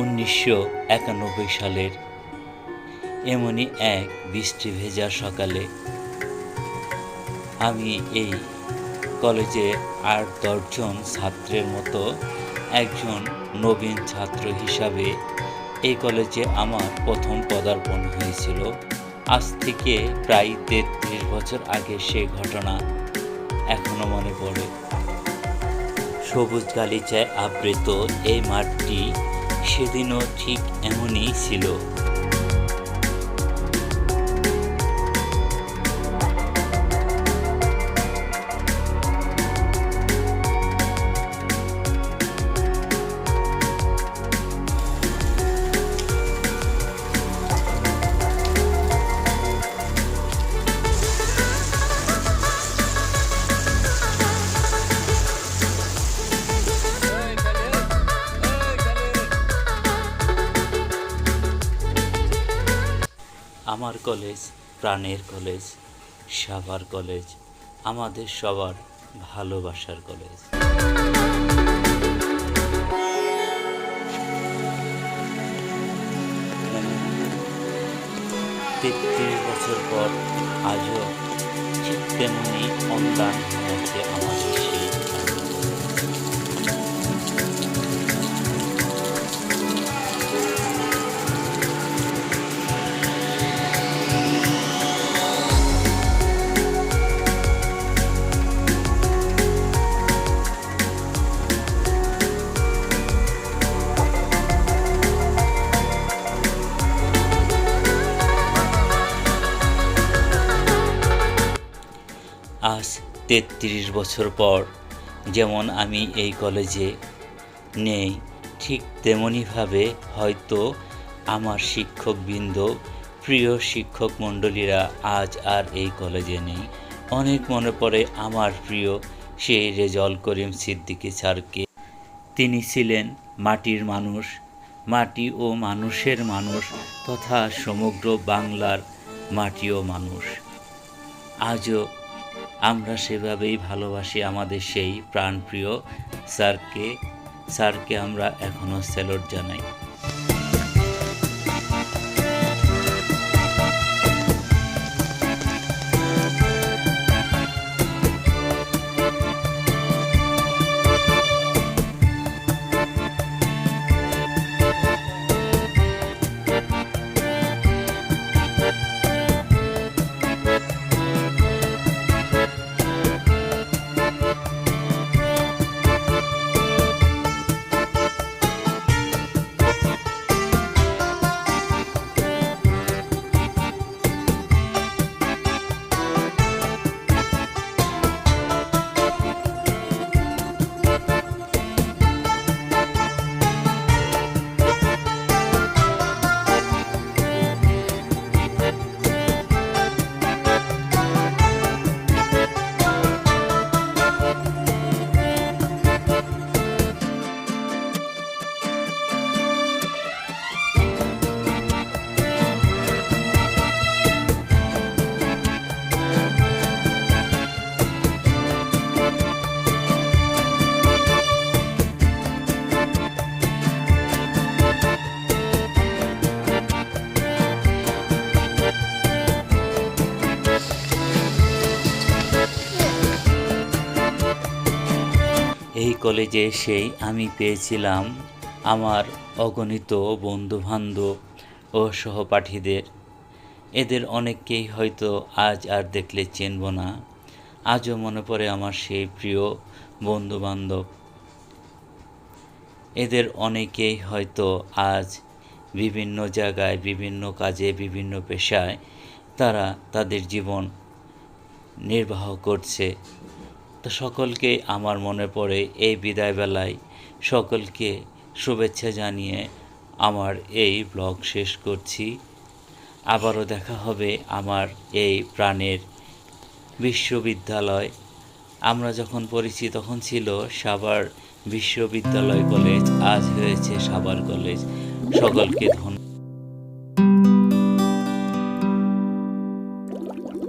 উনিশশো একানব্বই সালের এমনই এক বৃষ্টি ভেজা সকালে আমি এই কলেজে আট দশজন ছাত্রের মতো একজন নবীন ছাত্র হিসাবে এই কলেজে আমার প্রথম পদার্পণ হয়েছিল। আজ থেকে প্রায় তেত্রিশ বছর আগে সেই ঘটনা এখনও মনে পড়ে। সবুজ গালিচায় আবৃত এই মাঠটি সেদিনও ঠিক এমনই ছিল। আমার কলেজ, প্রাণের কলেজ সাভার কলেজ, আমাদের সবার ভালোবাসার কলেজ। তেত্রিশ বছর পর আজও ঠিক তেমনি অন্যান হয়ে আছে আমাদের সেই তেত্রিশ বছর পর যেমন আমি এই কলেজে নেই, ঠিক তেমনইভাবে হয়তো আমার শিক্ষকবৃন্দ, প্রিয় শিক্ষক মণ্ডলীরা আজ আর এই কলেজে নেই। অনেক মনে পড়ে আমার প্রিয় সেই রেজল করিম সিদ্দিকী স্যারকে। তিনি ছিলেন মাটির মানুষ, মাটি ও মানুষের মানুষ তথা সমগ্র বাংলার মাটি ও মানুষ। আজও আমরা সেভাবেই ভালোবাসি আমাদের সেই প্রাণপ্রিয় স্যারকে স্যারকে আমরা এখনও স্যালুট জানাই। এই কলেজে এসেই আমি পেয়েছিলাম আমার অগণিত বন্ধুবান্ধব ও সহপাঠীদের। এদের অনেককেই হয়তো আজ আর দেখলে চিনব না। আজও মনে পড়ে আমার সেই প্রিয় বন্ধুবান্ধব। এদের অনেকেই হয়তো আজ বিভিন্ন জায়গায়, বিভিন্ন কাজে, বিভিন্ন পেশায় তারা তাদের জীবন নির্বাহ করছে। তো সকলকে আমার মনে পড়ে এই বিদায়বেলায় সকলকে শুভেচ্ছা জানিয়ে আমার এই ব্লগ শেষ করছি। আবারও দেখা হবে আমার এই প্রাণের বিশ্ববিদ্যালয়। আমরা যখন পড়েছি তখন ছিল সাভার বিশ্ববিদ্যালয় কলেজ, আজ হয়েছে সাভার কলেজ। সকলকে ধন্যবাদ।